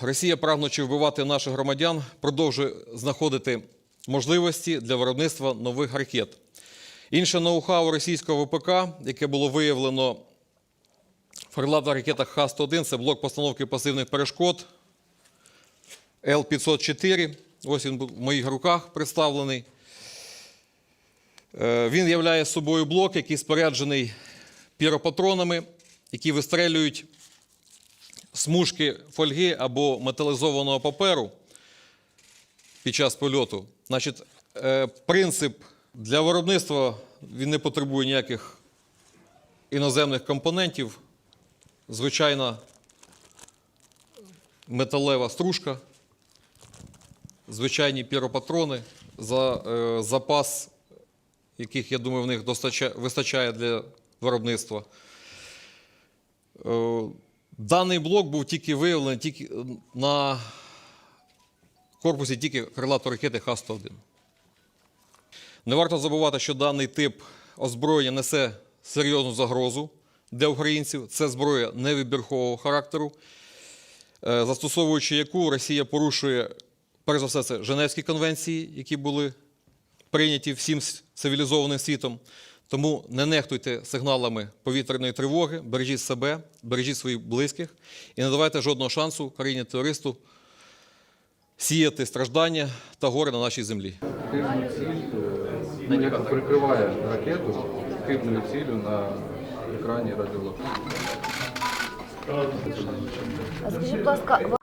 Росія, прагнучи вбивати наших громадян, продовжує знаходити можливості для виробництва нових ракет. Інше ноу-хау російського ВПК, яке було виявлено в крилатих ракетах Х-101, це блок постановки пасивних перешкод Л-504. Ось він в моїх руках представлений. Е, Він являє собою блок, який споряджений піропатронами, які вистрелюють смужки фольги або металізованого паперу під час польоту. Значить, е, принцип для виробництва він не потребує ніяких іноземних компонентів. Звичайна металева стружка, звичайні піропатрони, за, е, запас яких, я думаю, в них вистачає для виробництва. Е, Даний блок був тільки виявлений тільки на корпусі тільки крилатої ракети Х-101. Не варто забувати, що даний тип озброєння несе серйозну загрозу для українців. Це зброя невибіркового характеру, е, застосовуючи яку Росія порушує, перш за все, це Женевські конвенції, які були прийняті всім цивілізованим світом. Тому не нехтуйте сигналами повітряної тривоги, бережіть себе, бережіть своїх близьких і не давайте жодного шансу країні-терористу сіяти страждання та горе на нашій землі. Хибну ціль, яка прикриває ракету хибною ціллю на екрані радіолокації. А скажіть, будь ласка,